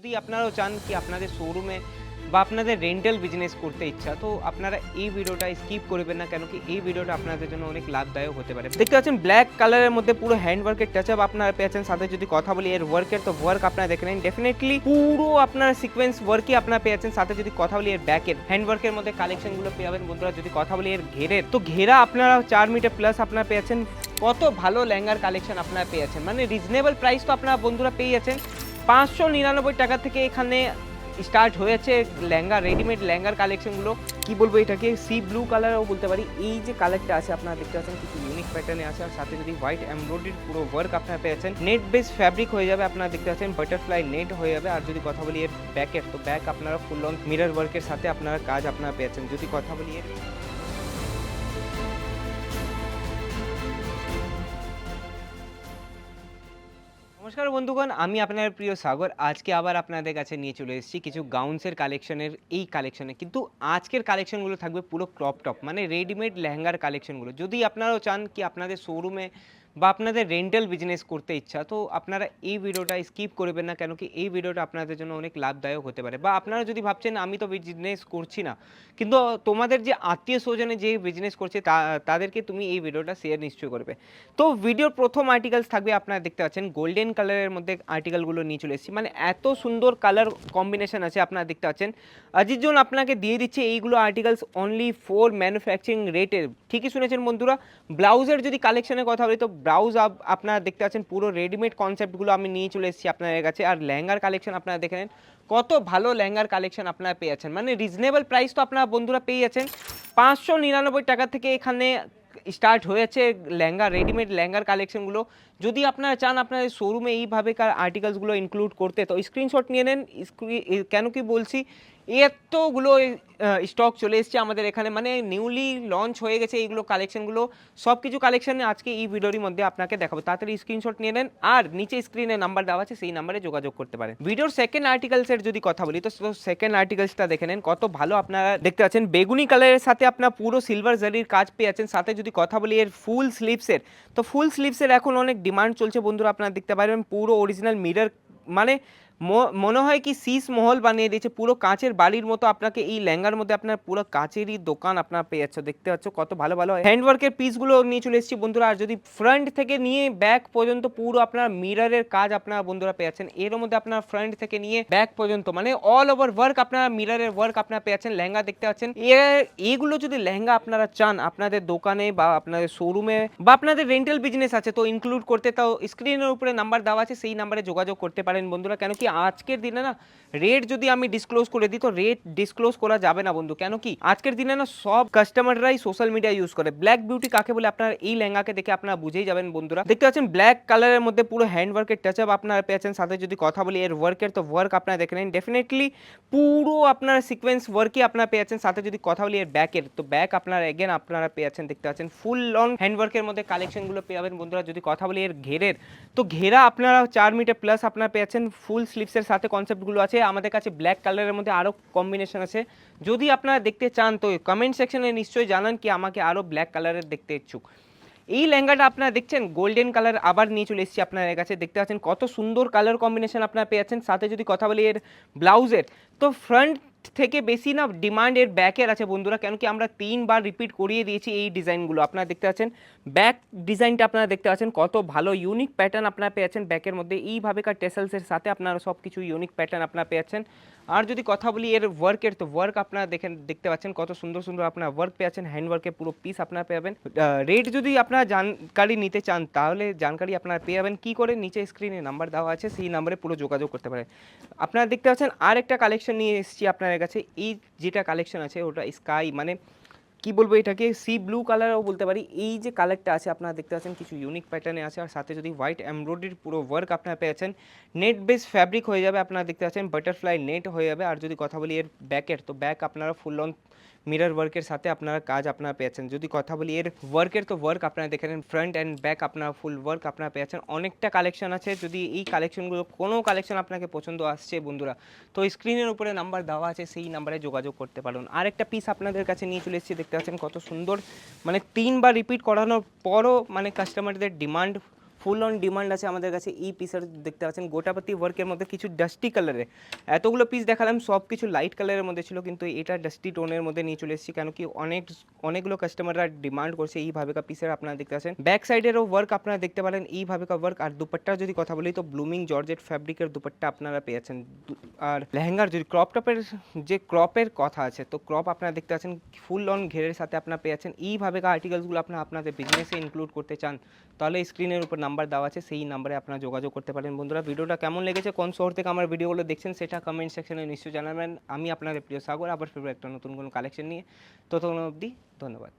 যদি আপনারাও চান কি আপনাদের শোরুমে বা আপনাদের রেন্টাল বিজনেস করতে ইচ্ছা, তো আপনারা এই ভিডিওটা স্কিপ করবেন না কেন কি এই ভিডিওটা আপনাদের জন্য অনেক লাভদায়ক হতে পারে। দেখতে পাচ্ছেন ব্ল্যাক কালারের মধ্যে পুরো হ্যান্ড ওয়ার্কের টাচ আপ আপনারা পেয়েছেন সাথে যদি কথা বলি, এর ওয়ার্কের তো ওয়ার্ক আপনারা দেখে নেন। ডেফিনেটলি পুরো আপনার সিকোয়েন্স ওয়ার্কই আপনারা পেয়েছেন সাথে যদি কথা বলি, এর ব্যাকের হ্যান্ড ওয়ার্কের মধ্যে কালেকশনগুলো পেয়ে যাবেন। বন্ধুরা, যদি কথা বলি, এর ঘেরের তো ঘেরা আপনারা চার মিটার প্লাস আপনারা পেয়েছেন কত ভালো লেহেঙ্গার কালেকশন আপনারা পেয়েছেন মানে রিজনেবল প্রাইস তো আপনারা বন্ধুরা পেয়ে যাচ্ছেন। পাঁচশো নিরানব্বই টাকা থেকে এখানে স্টার্ট হয়েছে লেহেঙ্গা রেডিমেড লেহেঙ্গার কালেকশনগুলো কি বলব এটাকে? সি ব্লু কালারও বলতে পারি। এই যে কালারটা আছে, আপনারা দেখতে পাচ্ছেন কিছু ইউনিক প্যাটার্নে আছে আর সাথে যদি হোয়াইট এমব্রয়ডারির পুরো ওয়ার্ক আপনারা পেয়েছেন নেট বেস ফ্যাব্রিক হয়ে যাবে, আপনারা দেখতে পাচ্ছেন বাটারফ্লাই নেট হয়ে যাবে। আর যদি কথা বলি এর ব্যাকের তো ব্যাক আপনারা ফুল লং মিরর ওয়ার্কের সাথে আপনারা কাজ আপনারা পেয়েছেন যদি কথা বলি এর নমস্কার বন্ধুগণ, আমি আপনার প্রিয় সাগর। আজকে আবার আপনাদের কাছে নিয়ে চলে এসেছি কিছু গাউন্সের কালেকশনের, এই কালেকশনে। কিন্তু আজকের কালেকশনগুলো থাকবে পুরো ক্রপ টপ মানে রেডিমেড লেহেঙ্গার কালেকশনগুলো। যদি আপনারাও চান কি আপনাদের শোরুমে বা আপনাদের রেন্টাল বিজনেস করতে ইচ্ছা, তো আপনারা এই ভিডিওটা স্কিপ করবেন না কেন কি এই ভিডিওটা আপনাদের জন্য অনেক লাভদায়ক হতে পারে। বা আপনারা যদি ভাবছেন আমি তো বিজনেস করছি না, কিন্তু তোমাদের যে আত্মীয় স্বজনে যে বিজনেস করছে তাদেরকে তুমি এই ভিডিওটা শেয়ার নিশ্চয়ই করবে। তো ভিডিওর প্রথম আর্টিকেলস থাকবে, আপনারা দেখতে পাচ্ছেন গোল্ডেন কালারের মধ্যে আর্টিকেলগুলো নিয়ে চলে এসেছি। মানে এত সুন্দর কালার কম্বিনেশন আছে, আপনারা দেখতে পাচ্ছেন। আজির জন্য আপনাকে দিয়ে দিচ্ছে এইগুলো আর্টিকেলস অনলি ফোর ম্যানুফ্যাকচারিং রেটের ঠিকই শুনেছেন বন্ধুরা, ব্লাউজের যদি কালেকশনের কথা বলি, তো ব্লাউজ আপনারা দেখতে পাচ্ছেন পুরো রেডিমেড কনসেপ্টগুলো আমি নিয়ে চলে এসেছি আপনাদের কাছে। আর লেহেঙ্গার কালেকশন আপনারা দেখে নেন, কত ভালো লেহেঙ্গার কালেকশন আপনারা পেয়ে যাচ্ছেন। মানে রিজনেবল প্রাইস তো আপনারা বন্ধুরা পেয়ে যাচ্ছেন। পাঁচশো নিরানব্বই টাকা থেকে এখানে স্টার্ট হয়েছে লেহেঙ্গা রেডিমেড লেহেঙ্গার কালেকশনগুলো যদি আপনারা চান আপনাদের শোরুমে এইভাবে কার আর্টিকেলসগুলো ইনক্লুড করতে, তো স্ক্রিনশট নিয়ে নেন। কেন কি বলছি এতগুলো স্টক চলে এসছে আমাদের এখানে। মানে নিউলি লঞ্চ হয়ে গেছে এইগুলো কালেকশনগুলো সব কিছু কালেকশনে আজকে এই ভিডিওর মধ্যে আপনাকে দেখাবো। তাড়াতাড়ি স্ক্রিনশট নিয়ে নেন আর নিচে স্ক্রিনে নাম্বার দেওয়া আছে, সেই নাম্বারে যোগাযোগ করতে পারেন। ভিডিওর সেকেন্ড আর্টিকেলসের যদি কথা বলি, তো সেকেন্ড আর্টিকেলসটা দেখে নেন। কত ভালো আপনারা দেখতে পাচ্ছেন। বেগুনি কালারের সাথে আপনার পুরো সিলভার জারির কাজ পেয়ে আছেন সাথে যদি কথা বলি, এর ফুল স্লিভসের তো ফুল স্লিভসের এখন অনেক ডিমান্ড চলছে বন্ধুরা, আপনারা দেখতে পারবেন। পুরো অরিজিনাল মিরর মানে মনে হয় কি শীষ মহল বানিয়ে দিয়েছে। পুরো কাঁচের বাড়ির মতো আপনাকে এই লেহেঙ্গার মধ্যে আপনার পুরো কাঁচেরই দোকান আপনার পেয়ে যাচ্ছে, দেখতে পাচ্ছ কত ভালো ভালো হ্যান্ডওয়ার্কের পিসগুলো নিয়ে চলে এসেছি বন্ধুরা। আর যদি ফ্রন্ট থেকে নিয়ে ব্যাক পর্যন্ত পুরো আপনার মিররের কাজ আপনারা বন্ধুরা পেয়ে যাচ্ছেন। এর মধ্যে আপনার ফ্রন্ট থেকে নিয়ে ব্যাক পর্যন্ত মানে অল ওভার ওয়ার্ক আপনারা মিররের ওয়ার্ক আপনারা পেয়ে যাচ্ছেন। লেহেঙ্গা দেখতে পাচ্ছেন। এ- এইগুলো যদি লেহেঙ্গা আপনারা চান, আপনাদের দোকানে বা আপনাদের শোরুমে বা আপনাদের রেন্টাল বিজনেস আছে, তো ইনক্লুড করতে তাও স্ক্রিনের উপরে নাম্বার দেওয়া আছে, সেই নাম্বারে যোগাযোগ করতে পারেন বন্ধুরা। কেন কি আজকের দিনে না রেট যদি আমি ডিসক্লোজ করে দিই, তো রেট ডিসক্লোজ করা যাবে না বন্ধু। কেন কি? আজকের দিনে না, সব কাস্টমাররাই সোশ্যাল মিডিয়া ইউজ করে। ব্ল্যাক বিউটি কাকে বলে? আপনার এই লেহেঙ্গাকে দেখে আপনারা বুঝেই যাবেন বন্ধুরা। দেখতে পাচ্ছেন ব্ল্যাক কালারের মধ্যে পুরো হ্যান্ড ওয়ার্কের টাচ আপ আপনারা পেয়েছেন সাথে যদি কথা বলি, এর ওয়ার্কের তো ওয়ার্ক আপনারা দেখে নেন। ডেফিনেটলি পুরো আপনার সিকোয়েন্স ওয়ার্কই আপনারা পেয়েছেন সাথে যদি কথা বলি, এর ব্যাকের তো ব্যাক আপনারা এগেন আপনারা পেয়েছেন দেখতে পাচ্ছেন ফুল লং হ্যান্ড ওয়ার্কের মধ্যে কালেকশনগুলো পেয়ে যাবেন বন্ধুরা। যদি কথা বলি, এর ঘেরের, তো ঘেরা আপনারা চার মিটার প্লাস আপনারা পেয়েছেন ফুল স্লিভসের সাথে কনসেপ্টগুলো আছে। আমাদের কাছে ব্ল্যাক কালারের মধ্যে আরও কম্বিনেশন আছে। যদি আপনারা দেখতে চান, তো কমেন্ট সেকশনে নিশ্চয়ই জানান কি আমাকে আরও ব্ল্যাক কালারের দেখতে ইচ্ছুক। এই লেহেঙ্গাটা আপনারা দেখছেন গোল্ডেন কালার আবার নিয়ে চলে এসেছি আপনাদের কাছে। দেখতে পাচ্ছেন কত সুন্দর কালার কম্বিনেশন আপনারা পেয়েছেন সাথে যদি কথা বলি এর ব্লাউজের তো ফ্রন্ট থেকে বেশি না ডিমান্ড এর ব্যাকের আছে বন্ধুরা কেন কি আমরা তিনবার রিপিট করিয়ে দিয়েছি এই ডিজাইনগুলো আপনারা দেখতে পাচ্ছেন ব্যাক ডিজাইনটা আপনারা দেখতে পাচ্ছেন, কত ভালো ইউনিক প্যাটার্ন আপনারা পেয়েছেন ব্যাকের মধ্যে। এইভাবেকার টেসেলসের সাথে আপনারা সব কিছু ইউনিক প্যাটার্ন আপনারা পেয়েছেন। আর যদি কথা বলি এর ওয়ার্কের তো ওয়ার্ক আপনারা দেখেন, দেখতে পাচ্ছেন কত সুন্দর সুন্দর আপনারা ওয়ার্ক পেয়ে আছেন হ্যান্ড ওয়ার্কের পুরো পিস আপনারা পেয়ে রেট যদি আপনারা জানকারি নিতে চান, তাহলে জানকারি আপনারা পেয়ে যাবেন। কী করে? নিচে স্ক্রিনে নাম্বার দেওয়া আছে, সেই নাম্বারে পুরো যোগাযোগ করতে পারেন। আপনারা দেখতে পাচ্ছেন আর একটা কালেকশন নিয়ে এসেছি আপনাদের কাছে। এই যেটা কালেকশন আছে, ওটা স্কাই মানে কি বলব এটাকে? সি ব্লু কালারও বলতে পারি। এই যে কালারটা আছে, আপনারা দেখতে পাচ্ছেন কিছু ইউনিক প্যাটার্নে আছে। আর সাথে যদি হোয়াইট এমব্রয়ডারির পুরো ওয়ার্ক আপনারা পেয়েছেন নেট বেস ফ্যাব্রিক হয়ে যাবে। আপনারা দেখতে পাচ্ছেন বাটারফ্লাই নেট হয়ে যাবে। আর যদি কথা বলি এর ব্যাকের তো ব্যাক আপনারা ফুল লং মিরর ওয়ার্কের সাথে আপনারা কাজ আপনারা পেয়েছেন। যদি কথা বলি, এর ওয়ার্কের তো ওয়ার্ক আপনারা দেখে নেন ফ্রন্ট অ্যান্ড ব্যাক আপনারা ফুল ওয়ার্ক আপনারা পেয়েছেন। অনেকটা কালেকশন আছে, যদি এই কালেকশনগুলো কোনো কালেকশন আপনাকে পছন্দ আসছে বন্ধুরা, তো স্ক্রিনের উপরে নাম্বার দেওয়া আছে, সেই নাম্বারে যোগাযোগ করতে পারুন। আর একটা পিস আপনাদের কাছে নিয়ে চলে এসেছি, দেখতে পাচ্ছেন কত সুন্দর মানে তিনবার রিপিট করানোর পরও মানে কাস্টমারদের ডিমান্ড ফুল অন ডিমান্ড আছে আমাদের কাছে। এই পিসের দেখতে পাচ্ছেন গোটাপাতি ওয়ার্কের মধ্যে কিছু ডাস্টি কালারে এতগুলো পিস দেখালাম সব কিছু লাইট কালারের মধ্যে ছিল, কিন্তু এটা ডাস্টি টোনের মধ্যে নিয়ে চলে এসেছি, কেন কি অনেক, অনেকগুলো কাস্টমাররা ডিমান্ড করছে এইভাবে কা পিসের আপনারা দেখতে পাচ্ছেন। ব্যাক সাইডেরও ওয়ার্ক আপনারা দেখতে পারেন এইভাবে কা ওয়ার্ক আর দুপাট্টার যদি কথা বলি, তো ব্লুমিং জর্জেট ফ্যাব্রিকের দুপাট্টা আপনারা পেয়েছেন। আর লেহেঙ্গার যদি ক্রপ টপের যে ক্রপের কথা আছে, তো ক্রপ আপনারা দেখতে পাচ্ছেন ফুল অন ঘেরের সাথে আপনারা পেয়েছেন। এইভাবে কা আর্টিকেলসগুলো আপনারা আপনাদের বিজনেসে ইনক্লুড করতে চান, তাহলে স্ক্রিনের উপর নাম্বার দেওয়া আছে, সেই নাম্বারে আপনারা যোগাযোগ করতে পারেন। বন্ধুরা, ভিডিওটা কেমন লেগেছে, কোন শহর থেকে আমার ভিডিওগুলো দেখছেন সেটা কমেন্ট সেকশনে নিশ্চয়ই জানাবেন। আমি আপনাদের প্রিয় সাগর, আবার ফিরবো একটা নতুন কোনো কালেকশন নিয়ে। ততক্ষণ অবধি ধন্যবাদ।